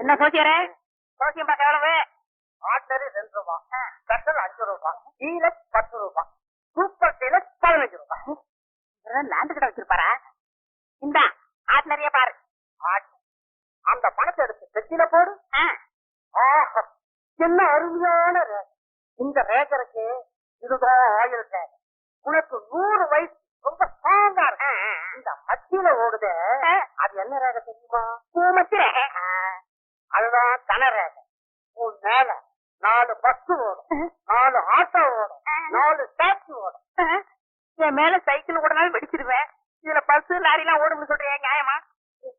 என்ன சோசியரே? சோசியம் பார்க்க எவ்வளவு? ஆர்டினரி ரெண்டு ரூபா. ஸ்பெஷல் அஞ்சு ரூபா. டீலக்ஸ் பத்து ரூபா. சூப்பர் டீலக்ஸ் பதினஞ்சு ரூபா. லேண்ட் கிட்ட வச்சிருப்பாரா? இந்த ஆட்லரிய பாரு. அந்த பணத்தை எடுத்து பெட்டியில போடு. என்ன அருமையான ரேகை. இந்த ரேகருக்கு இதுதான் ஆயுள் ரேகை. உனக்கு நூறு வயசு. ரொம்ப ஸ்ட்ராங்கா இருக்கு. இந்த மத்தியில ஓடுதே. அது என்ன ரேகை தெரியுமா? பூமத்திர அதுதான் தன ரேகை உன் மேல நாலு பஸ் ஓடும். நாலு ஆட்டோ ஓடும். நாலு டாக்ஸி ஓடும். என் மேல சைக்கிள் ஓடினாலும் வெடிச்சிருவேன். இதுல பஸ் லாரி எல்லாம் ஓடும்னு சொல்றேன் நியாயமா?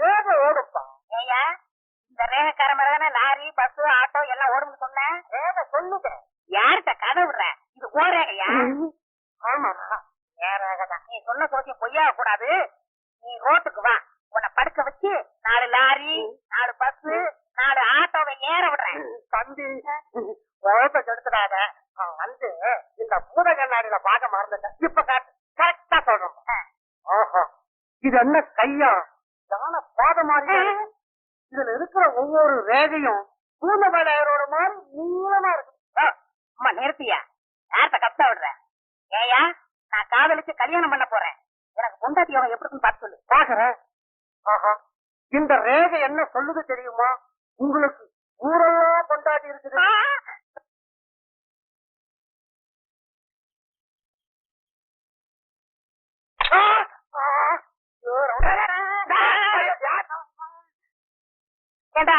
வேக ஓடுப்பா ஏயா இந்த ரேகக்கார மாதிரி லாரி பஸ் ஆட்டோ எல்லாம் ஓடும்னு சொன்னேன் வேக சொல்லுங்க. யார்கிட்ட கதை விடுற? இது ஓ ரேகையா? ஆமா ஏன் ரேகை தான் நீ சொன்ன சோசியம் பொய்யாக கூடாது நீ ரோட்டுக்கு வா. உன்னை படுக்க வச்சு நாலு லாரி நாலு பஸ் நாலு ஆட்டோவை ஏற விடுறேன். தம்பி உழைப்ப கெடுத்துடாத. அவன் வந்து இந்த பூத கண்ணாடியில பார்க்க மறந்துட்டேன். இப்ப கரெக்டா சொல்றோம் ஆஹா இது என்ன கையா? யானை பாத மாதிரி. இதுல இருக்கிற ஒவ்வொரு ரேகையும் பூத வேலையரோட மாதிரி நீளமா இருக்கு. அம்மா நிறுத்தியா? யார்கிட்ட கத்த விடுற? ஏயா நான் காதலிச்சு கல்யாணம் பண்ண போறேன். எனக்கு பொண்டாட்டி யோகம் எப்படி பார்த்து சொல்லு. பாக்குறேன் ஆஹா. இந்த ரேகை என்ன சொல்லுது தெரியுமா? உங்களுக்கு ஊரெல்லாம் கொண்டாடி இருக்குது. ஏண்டா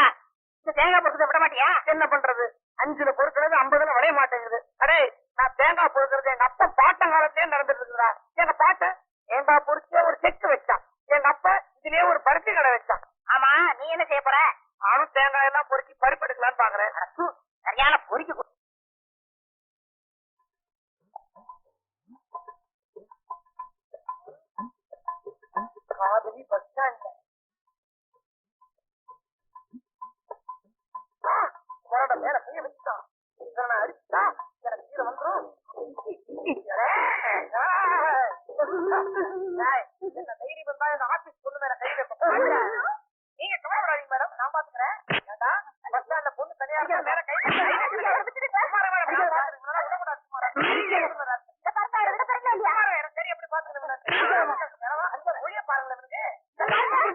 இந்த தேங்காய் பொறுக்கிறத விட மாட்டியா? என்ன பண்றது? அஞ்சுல பொறுக்கிறது ஐம்பதுல விளைய மாட்டேங்குது. அடே நான் தேங்காய் பொறுக்கிறது எங்க அப்பா பாட்டங்காலத்திலே நடந்துட்டு இருக்குதா எங்க பாட்ட? தேங்காய் பொறுச்சே ஒரு செக்கு வச்சான். எங்க அப்பா இதுலயே ஒரு பருத்தி கடை வச்சான். ஆமா நீ என்ன செய்ய போற? நானும் தேங்காய் எல்லாம் பொறுக்கி பருப்பு எடுக்கலாம்னு பாக்குறேன். சரியான பொறிக்க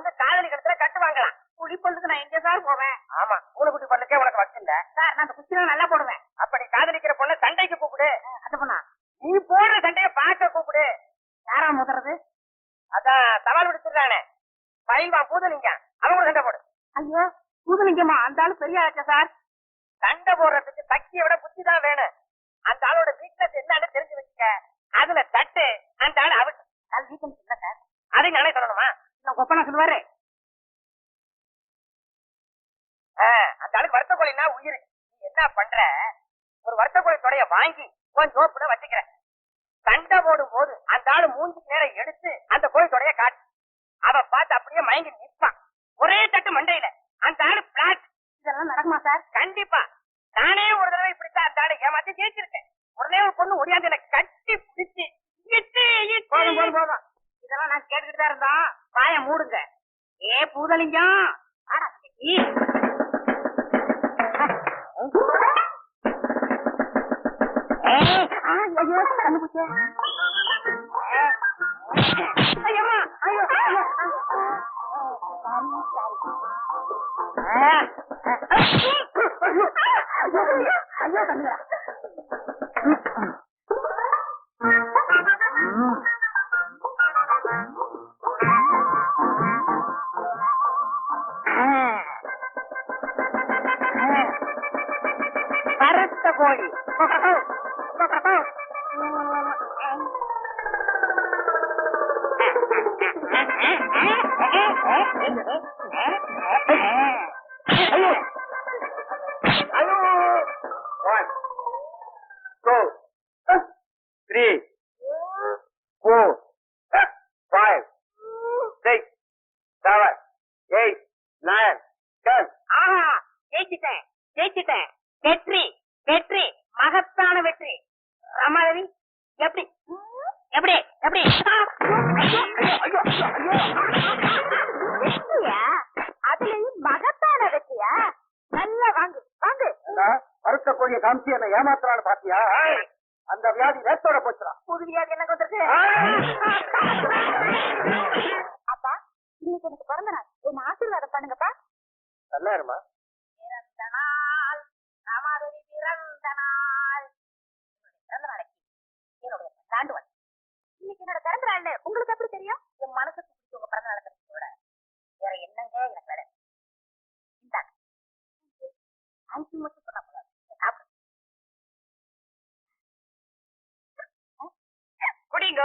வந்து காதலி கழுத்துல கட்டுவாங்களாம். புலி பொண்ணுக்கு நான் எங்க சார் போவேன். ஆமா பூனைக்குட்டி பல்லுக்கே உனக்கு வச்சில்ல சார் நான் அந்த குச்சிலாம் நல்லா போடுவேன் அப்படி காதலிக்கிற பொண்ண சண்டைக்கு கூப்பிடு அது பண்ணா நீ போடுற சண்டைய பார்க்க கூப்பிடு யாரா முதறது அதான் சவால் விடுத்துறானே பயில்வா பூதலிங்க அவன் கூட சண்டை போடு ஐயோ புதுலிங்கம்மா அந்த ஆளு பெரிய ஆச்சா சார் சண்டை போடுறதுக்கு சக்தியை விட புத்தி தான் வேணும் அந்த ஆளோட வீக்னஸ் என்னன்னு தெரிஞ்சு வச்சுக்க அதுல தட்டு அந்த ஆள் அவுட் அது வீக்கெண்ட் இல்ல சார் அதை நானே சொல்லணுமா இல்ல கொப்பனா சொல்லுவாரு ஆ, அந்த ஆளுக்கு வருத்த கோழினா உயிர். நீ என்ன பண்ற? ஒரு வருத்த கோழி தொடைய வாங்கி உன் ஜோப்புல வச்சுக்கிற சண்டை போடும் போது அந்த ஆளு மூஞ்சிக்கு நேரம் எடுத்து அந்த கோழி தொடைய காட்டு அவ பார்த்து அப்படியே மயங்கி நிப்பான். ஒரே தட்டு மண்டையில. அந்த ஆளு பிளாட் இதெல்லாம் நடக்குமா சார் கண்டிப்பா. நானே ஒரு தடவை இப்படித்தான் அந்த ஆளு ஏமாத்தி ஜெயிச்சிருக்கேன். உடனே ஒரு பொண்ணு ஒடியாந்து எனக்கு கட்டி பிடிச்சு. போதும் போதும் போதும். இதெல்லாம் நான் கேட்டுக்கிட்டு தான் இருந்தோம். வாய மூடுங்க. ஏ பூதலிங்கம். ஐயோ Eh, எப்படி? வெற்றியா அதுலயும் மகத்தான வெற்றியா நல்லா வாங்கு வாங்கு. பருத்த கோழியை காமிச்சு என்ன ஏமாத்துறான்னு பாத்தியா? அந்த வியாதி நேத்தோட போச்சுடா. புது வியாதி என்ன வந்திருக்கு? உங்களுக்கு எப்படி தெரியும்? என் மனசுக்கு பிடிச்ச உங்க பிறந்த நாளை தெரிஞ்சு வேற என்னங்க எனக்கு வேலை? இந்தாங்க அஞ்சு மட்டும் சொன்னா போதும். குடிங்க.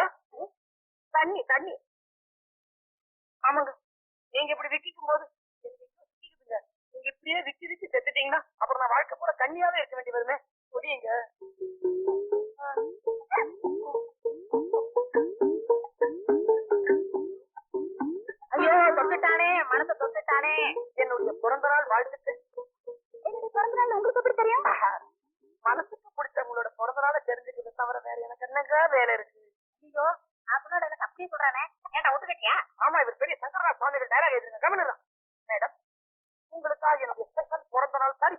தண்ணி தண்ணி. ஆமாங்க. நீங்க இப்படி விக்கிக்கும் போது நீங்க இப்படியே விக்கி விக்கி செத்துட்டீங்கன்னா அப்புறம் நான் வாழ்க்கை பூரா கண்ணியாவே இருக்க வேண்டி வருமே குடிங்க. தொட்டுட்டானே மனசை தொட்டுட்டானே. என்னுடைய பிறந்த நாள் என்னுடைய பிறந்த நாள் உங்களுக்கு எப்படி தெரியும்? மனசுக்கு பிடிச்சவங்களோட பிறந்த நாளை தெரிஞ்சுக்கிறது தவிர வேற எனக்கு என்னங்க வேலை இருக்கு? ஐயோ அதனோட எனக்கு அப்படியே சொல்றானே. ஏன்டா ஒத்துக்கிட்டியா ஆமா இவர் பெரிய சங்கரா சுவாமிகள் டைலாக் எழுதுங்க கவனிதான் மேடம் உங்களுக்காக எனக்கு ஸ்பெஷல் பிறந்த நாள் சாரி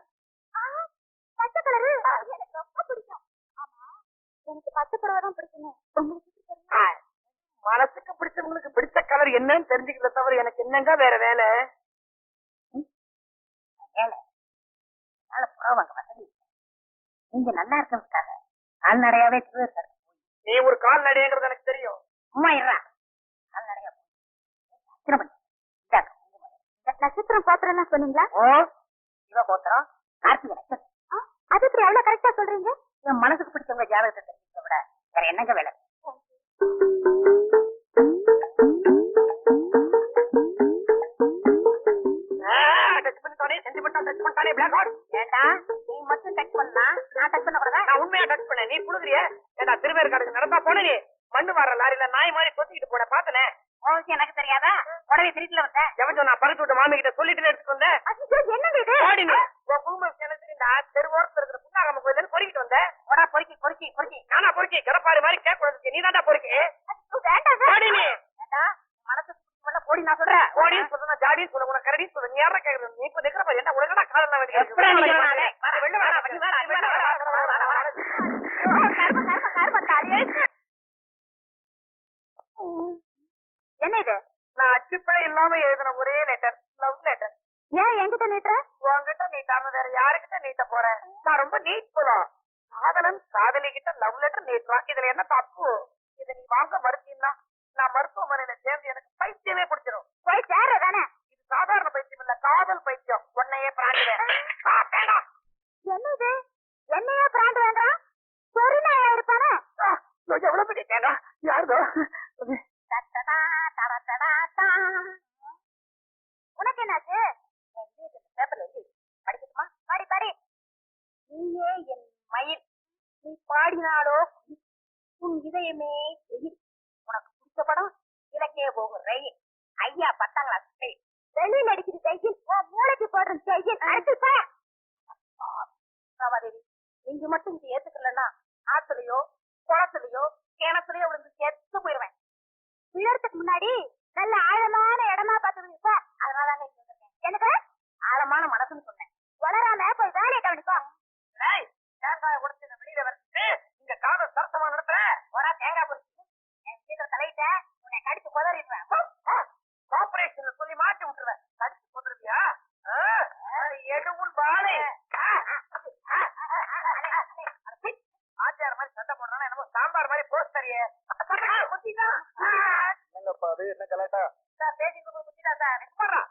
பச்சை கலரு எனக்கு ரொம்ப பிடிக்கும் ஆமா எனக்கு பச்சை புடவை தான் பிடிக்குமே உங்களுக்கு எப்படி தெரியும்? மனசுக்கு பிடிச்சவங்களுக்கு பிடிச்ச கலர் என்னன்னு தெரிஞ்சுக்கிறத தவிர எனக்கு என்னங்க வேற வேலை? வேலை. அதனால புடவை வாங்க வசதி இல்லை. நீங்க நல்லா இருக்கிறதுக்காக கால்நடையாவே திருவிழா நீ ஒரு கால் நடைங்கிறது எனக்கு தெரியும். சும்மா இருடா. கால்நடையா போய். நட்சத்திரம் பாத்திரம் சொன்னீங்களா? ஓ சிவ கோத்திரம் கார்த்திகை நட்சத்திரம். அது அவ்வளவு கரெக்டா சொல்றீங்க? என் மனசுக்கு பிடிச்சவங்க ஜாதகத்தை தெரிஞ்சுக்க விட வேற என்னங்க வேலை? டச் பண்ணிட்டானே சென்டிமெண்டா டச் பண்ணிட்டானே பிளாக் ஹார்ட் ஏண்டா? நீ மட்டும் டச் பண்ணா? நான் டச் பண்ணக்கூடாதா நான் உண்மையா டச் பண்ணேன். நீ புழுதுறிய ஏடா திருவேற்காடுக்கு நடந்தா போன நீ? மண்ணு வர லாரியில நாய் மாதிரி கொத்திக்கிட்டு போன பாத்தனே உனக்கு எனக்கு தெரியாதா? உடனே திருட்டில வந்தேன். எவன் சொன்னா பறிச்சு விட்ட மாமி கிட்ட சொல்லிட்டு எடுத்துட்டு வந்தேன்? என்னங்க இது ஓடி நீ. உன் குடும்பம் கிணத்துக்கு தெருவோரத்துல இருக்கிற புண்ணாகம்ம கோயில பொறுக்கிட்டு வந்தேன். போடா பொறுக்கி பொறுக்கி பொறுக்கி. நானா பொறுக்கி? கிடப்பாரு மாதிரி கேட்க கூடாது நீ தாண்டா பொறுக்கி. வேண்டாம் சார். ஓடி நான் சொல்றேன். ஓடி சொல்லுங்க ஜாடி சொல்ல உனக்கு கரடி சொல்ல நீ யாரா கேக்குறது நீ இப்ப நிக்கிற பாரு. என்ன உலகடா காதல் எப்படா நானே? வெளில வாடா வெளில தாயே. என்ன இது? நான் அச்சுப்பே இல்லாம எழுதின ஒரே லெட்டர் லவ் லெட்டர் ஏன் என்கிட்ட நீட்டுற? உன்கிட்ட நீட்டாம வேற யாருக்கிட்ட நீட்ட போறேன் நான் ரொம்ப நீட் போலாம் காதலன் காதலி கிட்ட லவ் லெட்டர் நீட்டுறான். இதுல என்ன தப்பு? இதை நீ வாங்க மறுத்தீங்கன்னா நான் மருத்துவமனையில சேர்ந்து எனக்கு பைத்தியமே பிடிச்சிடும் போய் சேர்ற தானே? இது சாதாரண பைத்தியம் இல்ல காதல் பைத்தியம். உன்னையே பிராண்டுவேன். வேண்டாம் என்ன இது என்னையே பிராண்ட் வேண்டாம் சொரினா இருப்பானே? எவ்வளவு பெரிய தேங்காய் யாருதோ. உனக்கு என்னாச்சு? பேப்பர்ல எழுதி வை. படிக்கட்டுமா? படி படி. நீயே என் மயில். நீ பாடினாலோ உன் இதயமே எயில் உனக்கு படம் இலக்கிய போகும் ரயில் ஐயா பத்தாம் கிளாஸ் ரயில் வெளியில் அடிக்குது தையில் மூளைக்கு போடுற தையில் அடுத்து ராமாதேவி நீங்க மட்டும் இது ஏத்துக்கலன்னா ஆத்துலயோ குளத்துலயோ கிணத்துலயோ விழுந்து செத்து போயிருவேன். விழறதுக்கு முன்னாடி நல்ல ஆழமான இடமா பார்த்து சார். அதனாலதாங்க இங்க எனக்கு ஆழமான மனசுன்னு சொன்னேன். வளராம போய் வேலையை கவனிப்பா ஏய், தேங்காயை உடைச்சு நான் வெளியில வரட்டு இங்க காதல் சரசமா நடத்துறேன் போடா தேங்காய் பொறிச்சு என் சீக்கிரம் தலையிட்ட உன்னை கடிச்சு குதறிடுவேன் கார்பரேஷன் சொல்லி மாட்டி விட்டுருவேன் அது என்ன கலாட்டா சார் பேசிட்டு போய் சார்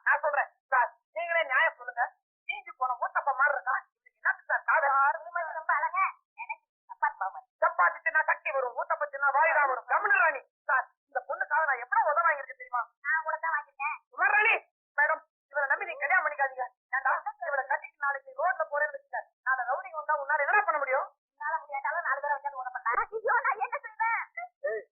நான் சொல்றேன் சார் நீங்களே நியாயம் சொல்லுங்க நீங்க போன மூத்தப்ப மாதிரி இருக்கா இதுக்கு என்ன சார் காதல் ரொம்ப அழகா எனக்கு அப்பா பாவம் சப்பாத்தி தின்னா சக்தி வரும் ஊத்தப்ப தின்னா வாயுதா வரும் கமல ராணி சார் இந்த பொண்ணுக்காக நான் எவ்வளவு உதவ வாங்கியிருக்கேன் தெரியுமா நான் கூட தான் வாங்கிட்டேன் சுமர் ராணி மேடம் இவரை நம்பி நீங்க கல்யாணம் பண்ணிக்காதீங்க ஏன்டா இவரை கட்டிட்டு நாளைக்கு ரோட்ல போறேன்னு வச்சுக்க நான் ரவுடிங் வந்தா உன்னால என்ன பண்ண முடியும் என்னால முடியாட்டாலும் நாலு பேரை வச்சு உன பண்ணா ஐயோ நான் என்ன செய்வேன் ஏய்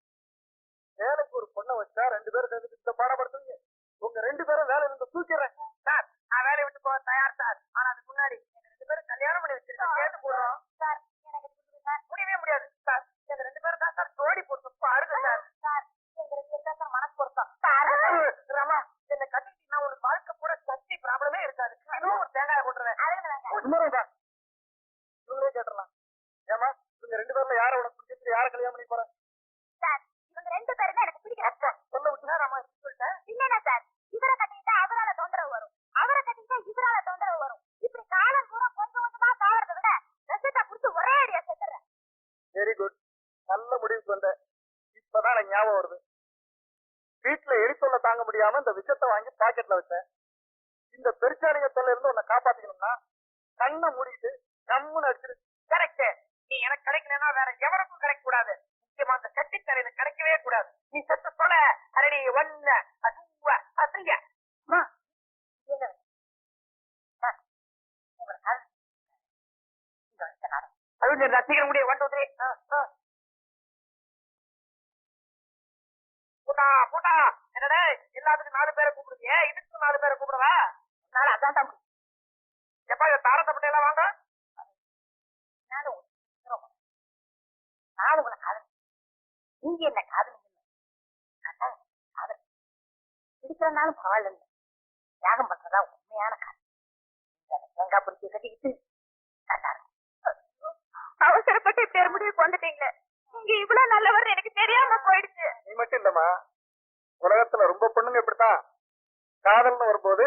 வேலைக்கு ஒரு பொண்ணை வச்சா ரெண்டு பேரும் சேர்ந்து இந்த பாடப்படுத்துவீங்க உங்க ரெண்டு பேரும் வேலை இருந்து தூக்கிறேன் சார் நான் வேலையை விட்டு போக தயார் சார் ஆனா அதுக்கு முன்னாடி எங்க ரெண்டு பேரும் கல்யாணம் பண்ணி வச்சிருக்கோம் கேட்டு போடுறோம் சார் எனக்கு இது புரியுது சார் முடியவே முடியாது சார் எங்க ரெண்டு பேரும் தான் சார் ஜோடி போட்டு பாருங்க சார் சார் எங்க ரெண்டு பேரும் தான் மனசு பொருத்தம் சார் ரமா என்ன கட்டிட்டீங்கன்னா உனக்கு வாழ்க்கை பூரா சக்தி ப்ராப்ளமே இருக்காது இன்னும் ஒரு தேங்காய் போட்டுருவேன் அதுங்க சும்மாருங்க இவங்களே கேட்டுடலாம் ஏமா இவங்க ரெண்டு பேர்ல யாரை உனக்கு பிடிச்சிருக்கு யாரை கல்யாணம் பண்ணி போற சார் இவங்க ரெண்டு பேருமே எனக்கு பிடிக்கல அப்பா சொல்ல விட்டுனா ரமா சொல்லிட்டேன் இல்லைன்னா சார் இவரை கட்டிக்கிட்டா அவரால தொந்தரவு வரும் அவரை கட்டிக்கிட்டா இவரால தொந்தரவு வரும் இப்படி காலம் பூரா கொஞ்சம் கொஞ்சமா சாவறதை விட ரசத்தை புடிச்சு ஒரே அடியா செத்துறேன் வெரி குட் நல்ல முடிவுக்கு வந்த இப்பதான் எனக்கு ஞாபகம் வருது. வீட்டுல எலி தாங்க முடியாம இந்த விஷத்தை வாங்கி பாக்கெட்ல வச்சேன். இந்த பெருச்சாணிக தொல்லை இருந்து உன்னை காப்பாத்திக்கணும்னா கண்ணை மூடிட்டு கம்முன்னு அடிச்சிரு. கரெக்ட். நீ எனக்கு கிடைக்கலன்னா வேற எவருக்கும் கிடைக்க கூடாது முக்கியமா அந்த கட்டித்தரை கிடைக்கவே கூடாது. நீ செத்து தொலை. அரடி ஒன்ன அதுவ அசைய. என்ன? அது ரசிகர் முடிய ஒன் டூ த்ரீ போட்டா போட்டா. என்னடே எல்லாத்துக்கும் நாலு பேரை கூப்பிடுங்க இதுக்கு நாலு பேரை கூப்பிடுவா? நாள் அதான் தான் எப்பா இதை தாரத்தை பட்டி எல்லாம் வாங்க. உங்களுக்கு நாள் உங்களை காதல். நீங்க என்ன காதல் காதல். பிடிக்கிறனாலும் பரவாயில்ல தியாகம் பண்றதா உண்மையான காதல். தேங்காய் பிடிச்சி கட்டிக்கிட்டு. அவசரப்பட்டு இப்படி ஒரு முடிவுக்கு வந்துட்டீங்களே. நீங்க இவ்வளவு நல்லவர் எனக்கு தெரியாம போயிடுச்சு. இல்லம்மா உலகத்துல ரொம்ப பொண்ணுங்க இப்படித்தான் காதல்னு வரும்போது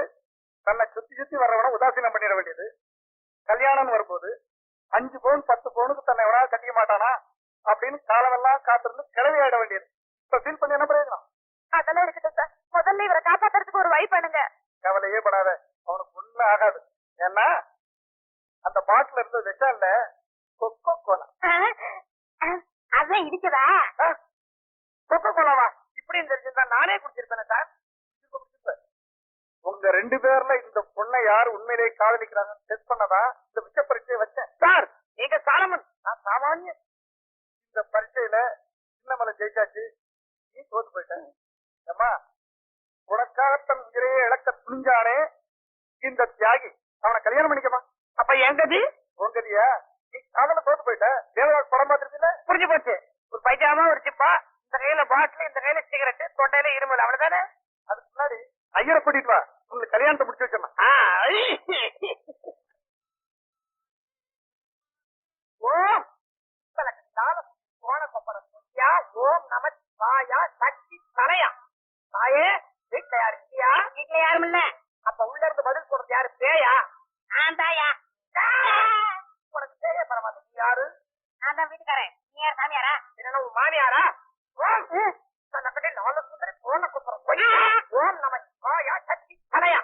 தன்னை சுத்தி சுத்தி வர்றவன உதாசீனம் பண்ணிட வேண்டியது. கல்யாணம்னு வரும்போது அஞ்சு பவுன் பத்து பவுனுக்கு தன்னை எவனாவது கட்டிக்க மாட்டானா அப்படின்னு காலமெல்லாம் காத்திருந்து கிளவி ஆயிட வேண்டியது. இப்ப ஃபீல் பண்ணி என்ன பிரயோஜனம்? அதெல்லாம் இருக்கட்டும் சார். முதல்ல இவரை காப்பாத்துறதுக்கு ஒரு வழி பண்ணுங்க. கவலையே படாத. அவனுக்கு ஒண்ணும் ஆகாது. ஏன்னா அந்த பாட்டில இருந்த விஷம் இல்ல கொக்கோ கோலா. அதான் இருக்குதா கொக்கோ கோலாவா இப்படின்னு தெரிஞ்சிருந்தா நானே குடிச்சிருப்பேன் சார் உங்க ரெண்டு பேர்ல இந்த பொண்ணை யார் உண்மையிலேயே காதலிக்கிறாங்கன்னு டெஸ்ட் பண்ணதா இந்த விஷ பரீட்சையை வச்சேன். சார் நீங்க சாலமன். நான் சாமானியன் இந்த பரீட்சையில சின்னமலை ஜெயிச்சாச்சு. நீ தோத்து போயிட்ட. ஏம்மா உனக்காக தன் உயிரையே இழக்க துணிஞ்சானே இந்த தியாகி. அவனை கல்யாணம் பண்ணிக்கமா அப்ப எங்கது உங்கதியா நீ காதல தோத்து போயிட்ட. தேவராஜ் படம் பார்த்திருக்கீல புரிஞ்சு போச்சு. ஒரு பைஜாமா ஒரு சிப்பா? இந்த கையில பாட்டில் இந்த கையில சிகரெட் தொண்டையில இருமல். அவ்வளவுதானே? அதுக்கு முன்னாடி ஐயரை கூட்டிட்டு வா. உங்களுக்கு கல்யாணத்தை முடிச்சு வச்சிடலாம். ஆ, ஓம் ஓம் நம வாயா சக்தி தலையா தாயே வீட்டுல யாரு இல்லையா? வீட்டுல யாரும் இல்ல. அப்ப உள்ள இருந்து பதில் சொல்றது யாரு? பேயா? நான் தாயா. உனக்கு பேயே பரவாயில்ல நீ யாரு? நான் தான் வீட்டுக்காரன். நீ யார் சாமியாரா? என்னன்னா உன் மாமியாரா? சுந்தரி கோண கொப்பரம் பொய்யா ஓம் நம வாயா சக்தி தலையா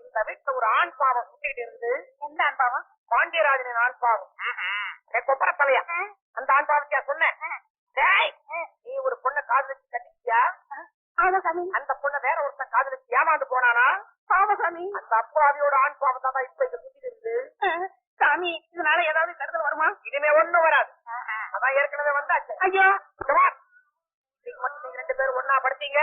இந்த வீட்டுல ஒரு ஆண் பாவம் சுத்திட்டு இருந்து எந்த அனுபவம் பாண்டியராஜனின் ஆண் பாவம். கொப்பர தலையா? அந்த ஆண் பாவத்தியா சொன்னேன் டேய், நீ ஒரு பொண்ணை காதலிச்சு சாமி அந்த பொண்ணை வேற ஒருத்தன் காதலிச்சு ஏமாந்து போனானா? ஆமா சாமி அந்த அப்பாவியோட ஆண் பாவம் தான் இப்ப இங்க சுத்திட்டு இருந்து. சாமி இதனால ஏதாவது கருத்து வருமா? இனிமே ஒண்ணும் வராது. அதான் ஏற்கனவே வந்தாச்சு. ஐயோ. மட்டும் நீங்க ரெண்டு பேரும் ஒன்னா படிச்சீங்க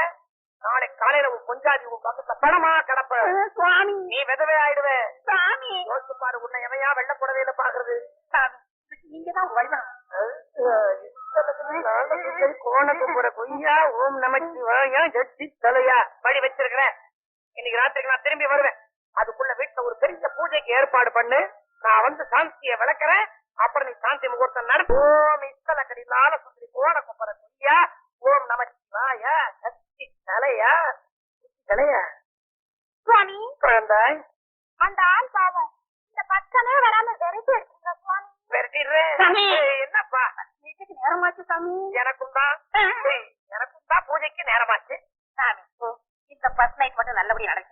நாளை காலையில உன் கொஞ்சாதி உன் பக்கத்துல பணமா கிடப்ப. சுவாமி. நீ விதவே ஆயிடுவே. சாமி யோசிச்சு பாரு உன்னை எவையா வெள்ள புடவையில பாக்குறது? நீங்க தான் கொய்யா ஓம் நமச்சிவாயா ஜட்டி தலையா படி வச்சிருக்கிறேன். இன்னைக்கு ராத்திரிக்கு நான் திரும்பி வருவேன். அதுக்குள்ள வீட்டுல ஒரு பெரிய பூஜைக்கு ஏற்பாடு பண்ணு. நான் வந்து சாந்திய விளக்குறேன். அப்புறம் நீ சாந்தி முகூர்த்தம் நடத்து ஓம் இத்தல கடிலால சுந்தரி கோணக்குப்புற கொய்யா ஓம் நமச்சிவாயா ஜட்டி தலையா தலையா. சுவாமி. குழந்தாய். அந்த ஆள் பாவம். இந்த பக்கமே வராம வெறுத்து எடுத்துங்க சுவாமி. சாமி. ஏய், என்னப்பா? வீட்டுக்கு நேரமாச்சு சாமி. எனக்கும் தான் எனக்கும் தான் பூஜைக்கு நேரமாச்சு. ஃபர்ஸ்ட் நைட் மட்டும் நல்லபடியா நடந்துச்சுன்னா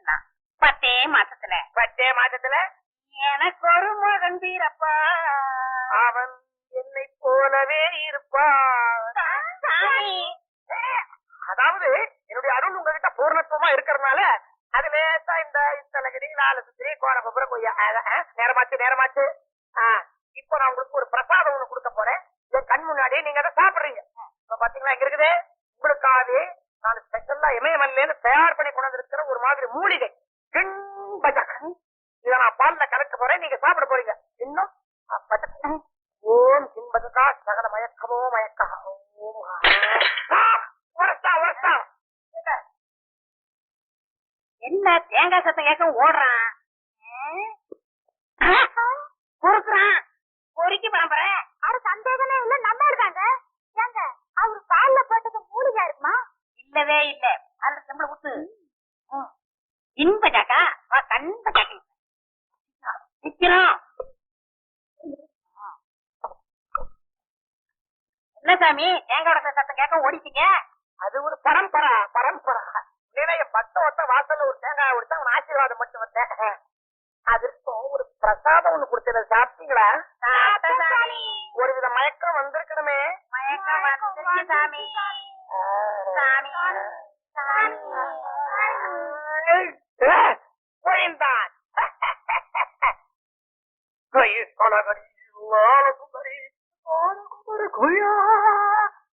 கண் முன்னாடி நீங்க அதை சாப்பிடுறீங்க. இப்ப பாத்தீங்களா இங்க இருக்குது. உங்களுக்காகவே நான் ஸ்பெஷல்லா இமயமல்ல இருந்து தயார் பண்ணி கொண்டு இருக்கிற ஒரு மாதிரி மூலிகை. இதை நான் பால்ல கலக்க போறேன் நீங்க சாப்பிட போறீங்க. இன்னும் ஓம் சகல மயக்கமோ மயக்கா. ஓம். ஆ, உரசா என்ன? என்ன தேங்காய் சத்தம் கேட்க ஓடுறான்? பொறுக்குறான். பொறுக்கி பரம்பரை. அட சந்தேகமே இல்ல நல்லா இருக்காங்க. ஏங்க அவரு கால்ல போட்டது மூலிகா இருக்குமா இல்லவே இல்ல.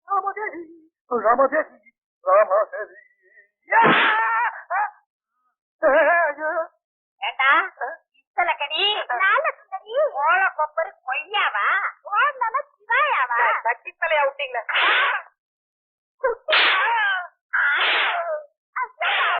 Ramadevi, Ramadevi.